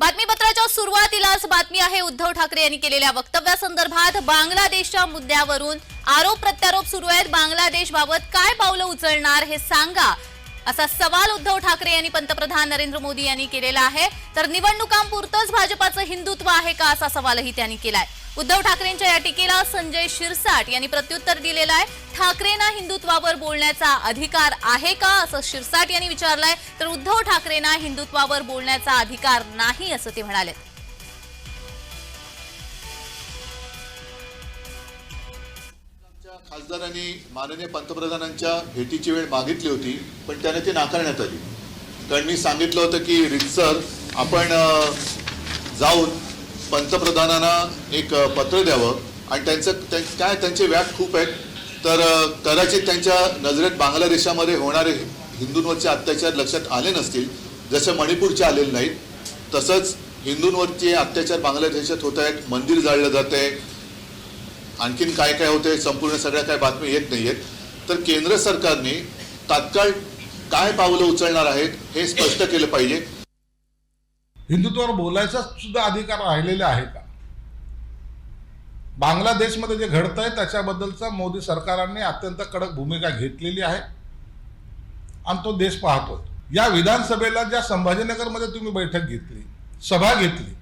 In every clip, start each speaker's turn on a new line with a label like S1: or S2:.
S1: बातमीपत्राच्या सुरुवातीलाच बातमी आहे उद्धव ठाकरे यांनी केलेल्या वक्तव्यासंदर्भात बांगलादेशच्या मुद्द्यावरून आरोप प्रत्यारोप सुरू आहेत. बांगलादेश बाबत काय पावलं उचलणार हे सांगा असा सवाल उद्धव ठाकरे यांनी पंतप्रधान नरेंद्र मोदी यांनी केलेला आहे. तर निवडणुकांपुरतंच भाजपाचं हिंदुत्व आहे का असा सवालही त्यांनी केलाय. उद्धव ठाकरेंच्या या टीकेला संजय शिरसाट यांनी प्रत्युत्तर दिलेलं आहे. ठाकरेंना हिंदुत्वावर बोलण्याचा अधिकार आहे का? असं शिरसाट यांनी विचारलंय. तर उद्धव ठाकरेंना हिंदुत्वावर बोलण्याचा अधिकार नाही असं ते म्हणाले.
S2: खासदारांनी माननीय पंतप्रधानांच्या भेटीची वेळ मागितली होती पण त्याने ती नाकारण्यात आली. कारण मी सांगितलं होतं की रितसर आपण जाऊन पंतप्रधानांना एक पत्र द्यावं. आणि त्यांचं त्यां काय त्यांचे व्याप खूप आहेत. तर कदाचित त्यांच्या नजरेत बांगलादेशामध्ये होणारे हिंदूंवरचे अत्याचार लक्षात आले नसतील जसे मणिपूरचे आलेले नाहीत तसंच हिंदूंवरचे अत्याचार बांगलादेशात होत आहेत मंदिर जाळलं जात आहे. आणखीन काय काय होते संपूर्ण सगळ्या काय बातम्या येत नाही आहेत. तर केंद्र सरकारने तात्काळ काय पावलं उचलणार आहेत हे स्पष्ट केलं पाहिजे.
S3: हिंदुत्वावर बोलायचा सुद्धा अधिकार राहिलेला आहे का? बांगलादेशमध्ये जे घडत आहे त्याच्याबद्दलचा मोदी सरकारने अत्यंत कडक भूमिका घेतलेली आहे आणि तो देश पाहतो या विधानसभेला ज्या संभाजीनगरमध्ये तुम्ही बैठक घेतली सभा घेतली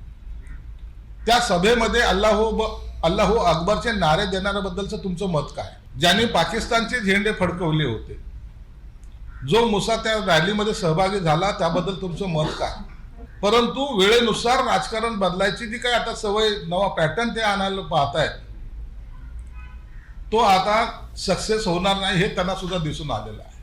S3: त्या सभेमध्ये अल्लाहो ब अल्लाहो अकबरचे नारे देणाऱ्याबद्दलचं तुमचं मत काय? ज्यांनी पाकिस्तानचे झेंडे फडकवले होते. जो मुसा त्या रॅलीमध्ये सहभागी झाला त्याबद्दल तुमचं मत काय? परंतु वेळेनुसार राजकारण बदलायची जी काय आता सवय नवा पॅटर्न ते आणायला पाहतायत तो आता सक्सेस होणार नाही हे त्यांना सुद्धा दिसून आलेलं आहे.